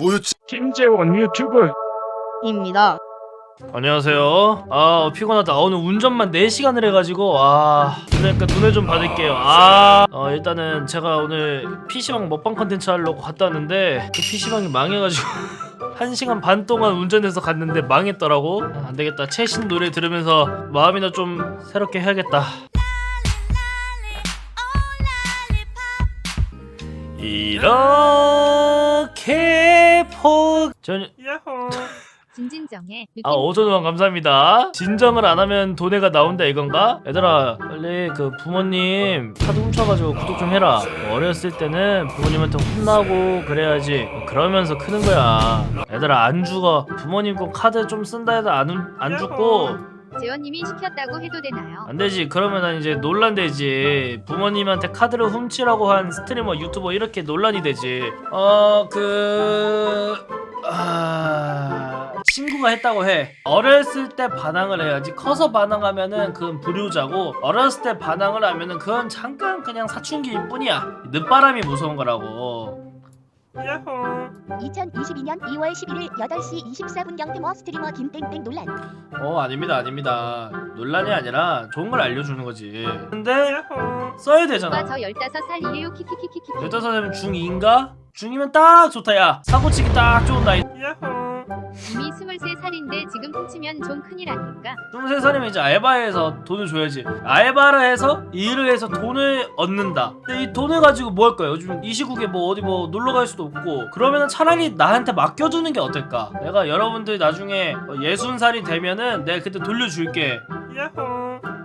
뭐였지? 김재원 유튜브 입니다. 안녕하세요. 아 피곤하다. 오늘 운전만 4시간을 해가지고 아 그러니까 돈을 좀 받을게요. 아 어, 일단은 제가 오늘 PC방 먹방 컨텐츠 하려고 갔다 왔는데 그 PC방이 망해가지고 1시간 반 동안 운전해서 갔는데 망했더라고. 아, 안 되겠다. 최신 노래 들으면서 마음이나 좀 새롭게 해야겠다. 이렇게 폭 전... 야호. 진진정의 아 5천원 감사합니다. 진정을 안 하면 돈에가 나온다 이건가? 얘들아 빨리 그 부모님 카드 훔쳐가지고 구독 좀 해라. 뭐 어렸을 때는 부모님한테 혼나고 그래야지. 뭐 그러면서 크는 거야. 얘들아 안 죽어. 부모님 꼭 카드 좀 쓴다 해도 안, 훔- 안 죽고. 재원님이 시켰다고 해도 되나요? 안 되지. 그러면 난 이제 논란 되지. 부모님한테 카드를 훔치라고 한 스트리머 유튜버 이렇게 논란이 되지. 어그 아... 친구가 했다고 해. 어렸을 때 반항을 해야지. 커서 반항하면은 그건 불효자고 어렸을 때 반항을 하면은 그건 잠깐 그냥 사춘기일 뿐이야. 늦바람이 무서운 거라고. 야호. 2022년 2월 11일 8시 24분경 테머 스트리머 김땡땡 논란. 어 아닙니다 아닙니다. 논란이 아니라 좋은 걸 알려주는 거지. 근데 써야 되잖아. 저 15살 이에요? 키키키키키. 여자사면 중2인가? 중이면 딱 좋다 야. 사고치기 딱 좋은 나이. 야호. 이미 23살인데 지금 훔치면 좀 큰일 아닐까? 23살이면 이제 알바해서 돈을 줘야지. 알바를 해서 일을 해서 돈을 얻는다. 근데 이 돈을 가지고 뭐할 거야? 요즘 이 시국에 뭐 어디 뭐 놀러 갈 수도 없고. 그러면은 차라리 나한테 맡겨주는 게 어떨까? 내가 여러분들 나중에 60살이 되면은 내가 그때 돌려줄게. 야호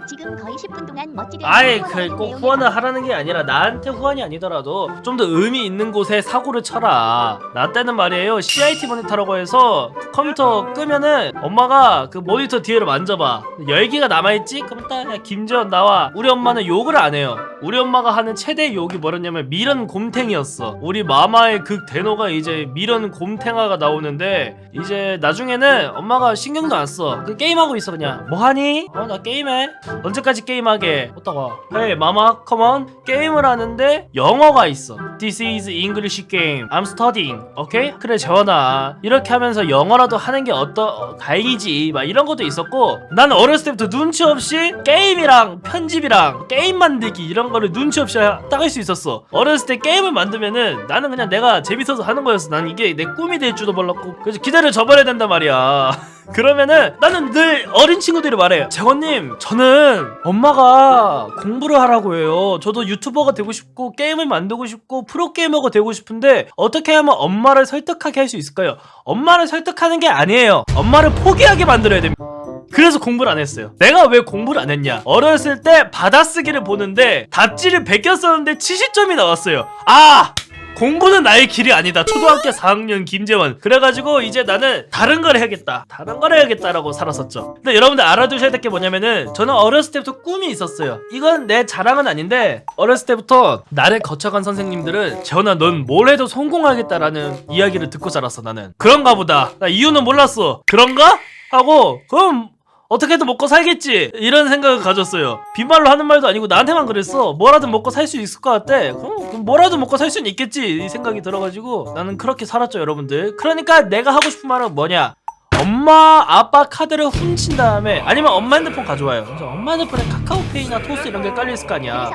지금 거의 10분 동안 멋지게 아예 후원하는 그꼭 내용의 후원을 하라는 게 아니라 나한테 후원이 아니더라도 좀 더 의미 있는 곳에 사고를 쳐라. 나 때는 말이에요. CIT 모니터라고 해서 컴퓨터 끄면은 엄마가 그 모니터 뒤를 만져봐. 열기가 남아있지? 그럼 딱 야, 김재원 나와. 우리 엄마는 욕을 안 해요 우리 엄마가 하는 최대 욕이 뭐였냐면 미련 곰탱이였어. 우리 마마의 극 대노가 이제 미련 곰탱아가 나오는데 이제 나중에는 엄마가 신경도 안써그 게임하고 있어 그냥. 뭐하니? 어 나 게임해. 언제까지 게임하게? 어따가 mama come on. 게임을 하는데 영어가 있어. This is English game. I'm studying. 오케이? 그래 재원아. 이렇게 하면서 영어라도 하는 게 어떠 어, 다행이지. 막 이런 것도 있었고 나는 어렸을 때부터 눈치 없이 게임이랑 편집이랑 게임 만들기 이런 거를 눈치 없이 따갈 수 있었어. 어렸을 때 게임을 만들면은 나는 그냥 내가 재밌어서 하는 거였어. 난 이게 내 꿈이 될 줄도 몰랐고. 그래서 기대를 접어야 된단 말이야. 그러면은 나는 늘 어린 친구들이 말해. 재원님 저는 엄마가 공부를 하라고 해요. 저도 유튜버가 되고 싶고 게임을 만들고 싶고 프로게이머가 되고 싶은데 어떻게 하면 엄마를 설득하게 할 수 있을까요? 엄마를 설득하는 게 아니에요. 엄마를 포기하게 만들어야 됩니다 그래서 공부를 안 했어요. 내가 왜 공부를 안 했냐? 어렸을 때 받아쓰기를 보는데 답지를 베꼈었는데 70점이 나왔어요. 아! 공부는 나의 길이 아니다. 초등학교 4학년 김재원. 그래가지고 이제 나는 다른 걸 해야겠다. 다른 걸 해야겠다라고 살았었죠. 근데 여러분들 알아두셔야 될 게 뭐냐면은 저는 어렸을 때부터 꿈이 있었어요. 이건 내 자랑은 아닌데 어렸을 때부터 나를 거쳐간 선생님들은 재원아 넌 뭘 해도 성공하겠다라는 이야기를 듣고 자랐어 나는. 그런가 보다. 나 이유는 몰랐어. 그런가? 하고 그럼 어떻게든 먹고 살겠지? 이런 생각을 가졌어요. 빈말로 하는 말도 아니고 나한테만 그랬어. 뭐라든 먹고 살 수 있을 것 같대 그럼, 뭐라도 먹고 살 수는 있겠지. 이 생각이 들어가지고 나는 그렇게 살았죠 여러분들. 그러니까 내가 하고 싶은 말은 뭐냐? 엄마 아빠 카드를 훔친 다음에 아니면 엄마 핸드폰 가져와요. 그래서 엄마 핸드폰에 카카오페이나 토스 이런 게 깔려 있을 거 아니야.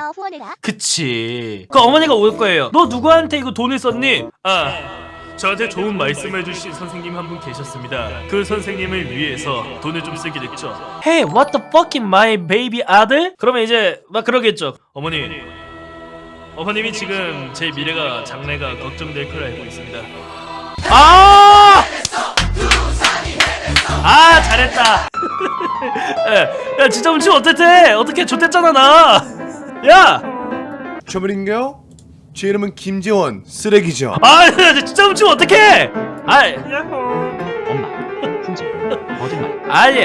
그치. 그 어머니가 올 거예요. 너 누구한테 이거 돈을 썼니? 아 저한테 좋은 말씀해 주신 선생님 한 분 계셨습니다. 그 선생님을 위해서 돈을 좀 쓰게 됐죠. Hey what the fucking my baby 아들? 그러면 이제 막 그러겠죠. 어머니. 어머님이 지금 제 미래가 장래가 걱정될 걸 알고 있습니다. 아! 아 잘했다. 야, 야 진짜 훔치면 어땠대? 어떻게 좋댔잖아 나 야! 저분인가요? 제 이름은 김재원 쓰레기죠 아, 나 진짜 훔치면 어떡해! 아, 엄마 훔치 거짓말 아니,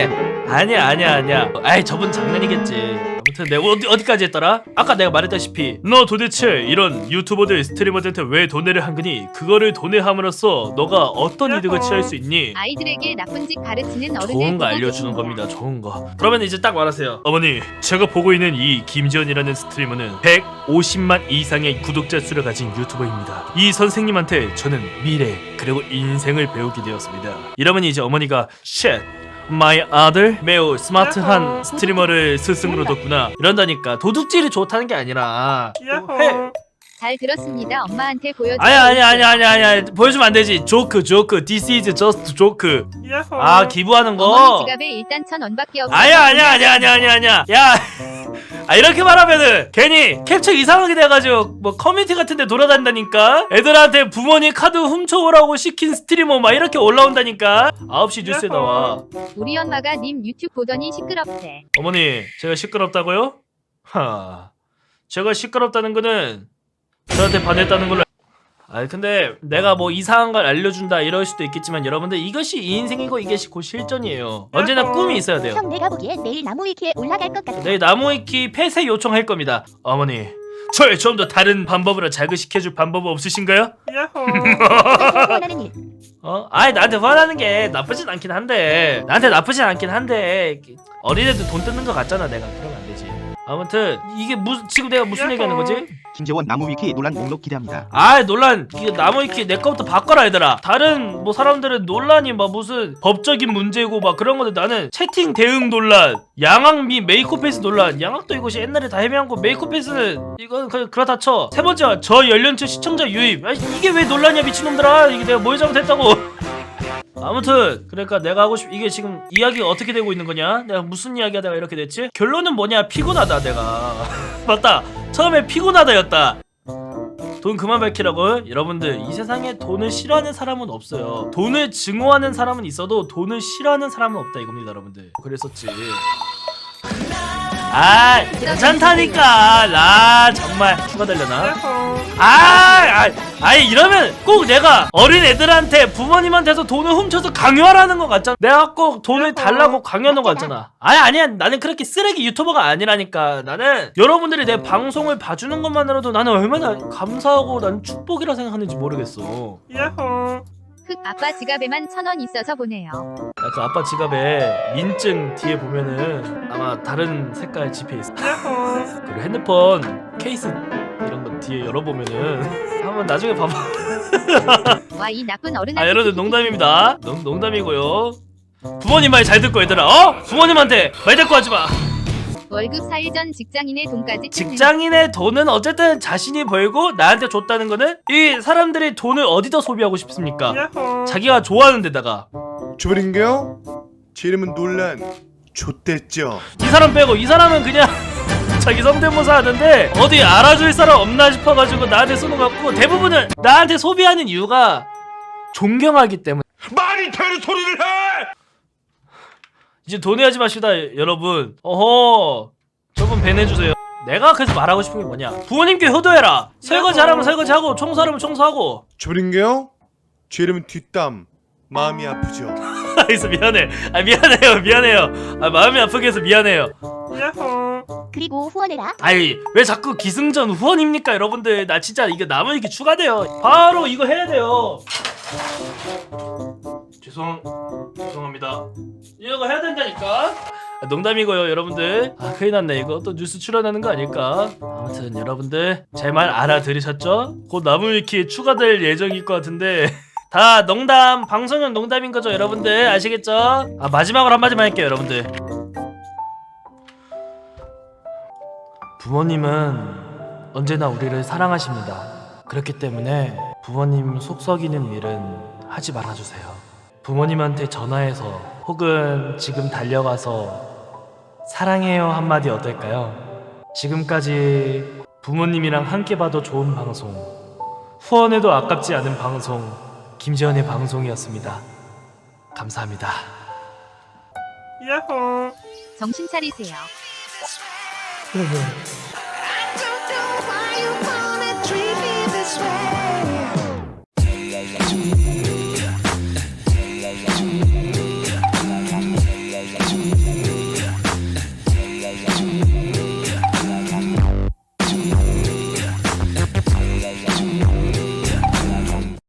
아니야, 아니야, 아니야. 아이, 저분 장난이겠지. 내가 어디, 어디까지 했더라? 아까 내가 말했다시피 너 도대체 이런 유튜버들 스트리머들한테 왜 도내를 한 거니? 그거를 도내함으로써 너가 어떤 이득을 취할 수 있니? 아이들에게 나쁜 짓 가르치는 어른을 좋은 거 알려주는. 겁니다. 좋은 거. 그러면 이제 딱 말하세요. 어머니, 제가 보고 있는 이 김지현이라는 스트리머는 150만 이상의 구독자 수를 가진 유튜버입니다. 이 선생님한테 저는 미래 그리고 인생을 배우게 되었습니다. 이러면 이제 어머니가 My 아들 매우 스마트한 스트리머를 스승으로 뒀구나. 이런다니까 도둑질이 좋다는 게 아니라. 해, 야호. 잘 들었습니다. 엄마한테 보여줘. 아니 아니 아니 아니 아니 보여주면 안 되지. 조크 조크. This is just 조크 야호. 아 기부하는 거? 어머니 지갑에 일단 천 원밖에 없어. 아니야 아니야 아니야 아니야 아니야 아니야. 야. 아, 이렇게 말하면은 괜히 캡처 이상하게 돼가지고 뭐 커뮤니티 같은데 돌아다닌다니까? 애들한테 부모님 카드 훔쳐오라고 시킨 스트리머 막 이렇게 올라온다니까? 9시 뉴스에 나와. 우리 엄마가 님 유튜브 보더니 시끄럽대. 어머니 제가 시끄럽다고요? 하. 제가 시끄럽다는 거는 저한테 반했다는 걸로 아니 근데 내가 뭐 이상한 걸 알려준다 이럴 수도 있겠지만 여러분들 이것이 인생이고 이것이 곧 실전이에요 언제나 꿈이 있어야 돼요 형 내가 보기엔 내일 나무 위키에 올라갈 것 같아. 내일 나무위키 폐쇄 요청할 겁니다. 어머니, 저를 좀 더 다른 방법으로 자극시켜줄 방법 없으신가요? 야호. 원하는 일. 어? 아이 나한테 화나는 게 나쁘진 않긴 한데 나한테 나쁘진 않긴 한데 어린애들 돈 뜯는 거 같잖아 내가 되지. 아무튼 이게 무 지금 내가 무슨 얘기하는 거지? 김재원 나무 위키 논란 목록 기대합니다. 아 논란. 이거 나무 위키 내 거부터 바꿔라 얘들아. 다른 뭐 사람들은 논란이 막 무슨 법적인 문제고 막 그런 건데 나는 채팅 대응 논란 양악 미 메이크업패스 논란. 양악도 이것이 옛날에 다 헤매한 거. 메이크업패스는 이건 그냥 그렇다 쳐 세 번째 저 연령층 시청자 유입. 아 이게 왜 논란이야 미친놈들아. 이게 내가 뭘 잘못했다고 아무튼 그러니까 내가 하고 싶 이게 지금 이야기가 어떻게 되고 있는 거냐? 내가 무슨 이야기 하다가 이렇게 됐지? 결론은 뭐냐? 피곤하다 내가. 맞다. 처음에 피곤하다였다. 돈 그만 밝히라고. 여러분들 이 세상에 돈을 싫어하는 사람은 없어요. 돈을 증오하는 사람은 있어도 돈을 싫어하는 사람은 없다 이겁니다 여러분들. 그랬었지. 아 괜찮다니까. 나 정말. 추가 야호. 아, 아, 아니 이러면 꼭 내가 어린 애들한테 부모님한테서 돈을 훔쳐서 강요하라는 것 같잖아. 내가 꼭 돈을 달라고 강요하는 것 같잖아. 아니 아니야, 나는 그렇게 쓰레기 유튜버가 아니라니까. 나는 여러분들이 내 방송을 봐주는 것만으로도 나는 얼마나 감사하고 난 축복이라 생각하는지 모르겠어. 야호. 흑 아빠 지갑에만 천 원 있어서 보내요. 야, 그 아빠 지갑에 민증 뒤에 보면은 아마 다른 색깔 지폐 있어. 야호. 그리고 핸드폰 케이스 뒤에 열어보면은 한번 나중에 봐봐. 와 이 나쁜 어른. 아 여러분 농담입니다. 농, 농담이고요. 부모님 말 잘 듣고 얘들아. 어? 부모님한테 말 대꾸 하지 마. 월급 4일 전 직장인의 돈까지 직장인의 돈은 어쨌든 자신이 벌고 나한테 줬다는 거는 이 사람들이 돈을 어디다 소비하고 싶습니까? 자기가 좋아하는 데다가 주부린가요? 제 이름은 논란. 좆됐죠. 이 사람 빼고 이 사람은 그냥 자기 성대모사 하는데 어디 알아줄 사람 없나 싶어가지고 나한테 쓰는 것 같고 대부분은 나한테 소비하는 이유가 존경하기 때문에 말이 되는 소리를 해. 이제 돈해하지 마시다 여러분 어허 저분 밴해주세요 내가 그래서 말하고 싶은 게 뭐냐 부모님께 효도해라 설거지 하라면 설거지하고 청소하라면 청소하고 주부린가요? 제 이름은 뒷담. 마음이 아프죠. 그래서 미안해. 아 미안해요 미안해요. 아 마음이 아프게 해서 미안해요. 그리고 후원해라. 아이 왜 자꾸 기승전 후원입니까 여러분들? 나 진짜 이거 남은 이렇게 추가돼요. 바로 이거 해야 돼요. 죄송 죄송합니다. 이거 해야 된다니까. 아, 농담이고요 여러분들. 아 큰일 났네. 이거 또 뉴스 출연하는 거 아닐까? 아무튼 여러분들 제 말 알아들으셨죠? 곧 나무위키에 추가될 예정일 것 같은데 다 농담 방송용 농담인 거죠 여러분들 아시겠죠? 아 마지막으로 한마디만 할게요 여러분들 부모님은 언제나 우리를 사랑하십니다. 그렇기 때문에 부모님 속 썩이는 일은 하지 말아주세요. 부모님한테 전화해서 혹은 지금 달려가서 사랑해요 한마디 어떨까요? 지금까지 부모님이랑 함께 봐도 좋은 방송, 후원해도 아깝지 않은 방송, 김지현의 방송이었습니다. 감사합니다. 야호. 정신 차리세요. I don't